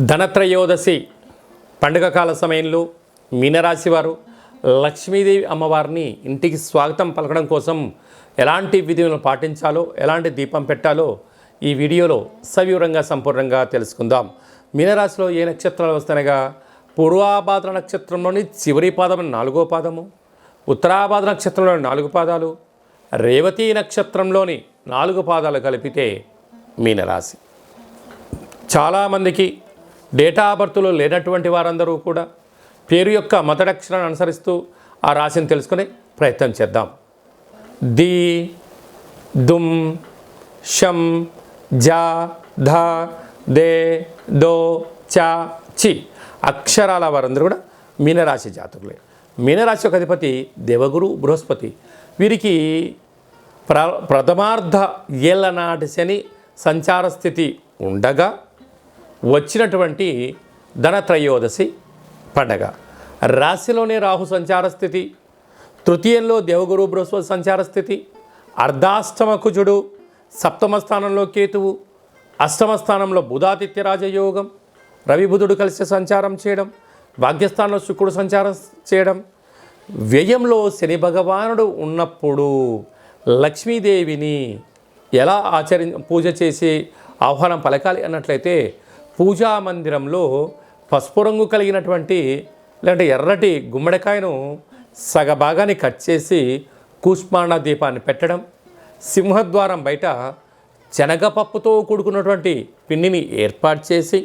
ధనత్రయోదశి పండుగ కాల సమయంలో మీనరాశి వారు లక్ష్మీదేవి అమ్మవారిని ఇంటికి స్వాగతం పలకడం కోసం ఎలాంటి విధులను పాటించాలో ఎలాంటి దీపం పెట్టాలో ఈ వీడియోలో సవివరంగా సంపూర్ణంగా తెలుసుకుందాం. మీనరాశిలో ఏ నక్షత్రాలు వస్తానగా పూర్వాభాద్ర నక్షత్రంలోని చివరి పాదం నాలుగో పాదము ఉత్తరాభాద్ర నక్షత్రంలోని నాలుగు పాదాలు రేవతి నక్షత్రంలోని నాలుగు పాదాలు కలిపితే మీనరాశి. చాలామందికి డేటా బర్త్లో లేనటువంటి వారందరూ కూడా పేరు యొక్క మొదటక్షరాన్ని అనుసరిస్తూ ఆ రాశిని తెలుసుకునే ప్రయత్నం చేద్దాం. ది దుమ్ షం జా ధ దే దో చా చి అక్షరాల వారందరూ కూడా మీనరాశి జాతకులే. మీనరాశి యొక్క అధిపతి దేవగురు బృహస్పతి. వీరికి ప్ర ప్రథమార్థ ఏళ్ళ నాటి శని సంచార స్థితి ఉండగా వచ్చినటువంటి ధనత్రయోదశి పండగ. రాశిలోనే రాహు సంచార స్థితి తృతీయంలో దేవగురు బృహస్పతి సంచార స్థితి అర్ధాష్టమ కుజుడు సప్తమ స్థానంలో కేతువు అష్టమ స్థానంలో బుధాదిత్య రాజయోగం రవిబుధుడు కలిసి సంచారం చేయడం భాగ్యస్థానంలో శుక్రుడు సంచారం చేయడం వ్యయంలో శని భగవానుడు ఉన్నప్పుడు లక్ష్మీదేవిని ఎలా ఆచరి పూజ చేసి ఆహ్వానం పలకాలి అన్నట్లయితే పూజా మందిరంలో పసుపు రంగు కలిగినటువంటి లేదంటే ఎర్రటి గుమ్మడికాయను సగభాగాన్ని కట్ చేసి కూష్మాండ దీపాన్ని పెట్టడం సింహద్వారం బయట శనగపప్పుతో కూడుకున్నటువంటి పిండిని ఏర్పాటు చేసి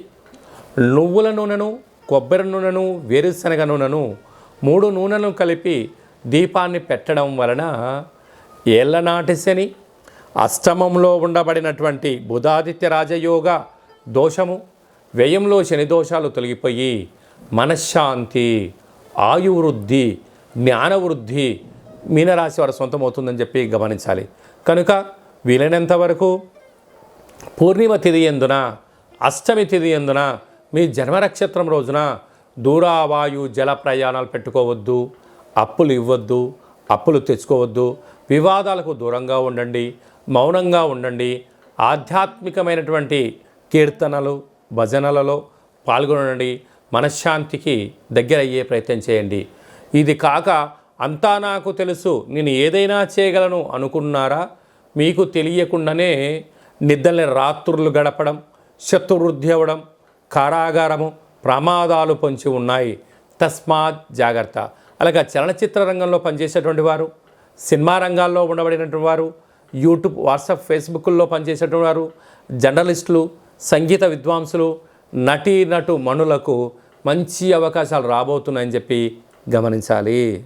నువ్వుల నూనెను కొబ్బరి నూనెను వేరుశనగ నూనెను మూడు నూనెలను కలిపి దీపాన్ని పెట్టడం వలన ఏళ్ళనాటి శని అష్టమంలో ఉండబడినటువంటి బుధాదిత్య రాజయోగ దోషము వ్యయంలో శని దోషాలు తొలగిపోయి మనశ్శాంతి ఆయువృద్ధి జ్ఞానవృద్ధి మీనరాశి వారి సొంతమవుతుందని చెప్పి గమనించాలి. కనుక వీలైనంత వరకు పూర్ణిమ తిథి ఎందున అష్టమి తిథి ఎందున మీ జన్మ నక్షత్రం రోజున దూరావాయు జల ప్రయాణాలు పెట్టుకోవద్దు అప్పులు ఇవ్వద్దు అప్పులు తెచ్చుకోవద్దు వివాదాలకు దూరంగా ఉండండి మౌనంగా ఉండండి ఆధ్యాత్మికమైనటువంటి కీర్తనలు భజనలలో పాల్గొనండి మనశ్శాంతికి దగ్గర అయ్యే ప్రయత్నం చేయండి. ఇది కాక అంతా నాకు తెలుసు నేను ఏదైనా చేయగలను అనుకున్నారా? మీకు తెలియకుండానే నిద్రని రాత్రులు గడపడం శత్రువృద్ధి అవ్వడం కారాగారము ప్రమాదాలు పొంచి ఉన్నాయి. తస్మాత్ జాగ్రత్త. అలాగే చలనచిత్ర రంగంలో పనిచేసేటువంటి వారు సినిమా రంగాల్లో ఉండబడినటువంటి వారు యూట్యూబ్ వాట్సాప్ ఫేస్బుక్లో పనిచేసేటువంటి వారు జర్నలిస్టులు సంగీత విద్వాంసులు నటీ నటు మణులకు మంచి అవకాశాలు రాబోతున్నాయని చెప్పి గమనించాలి.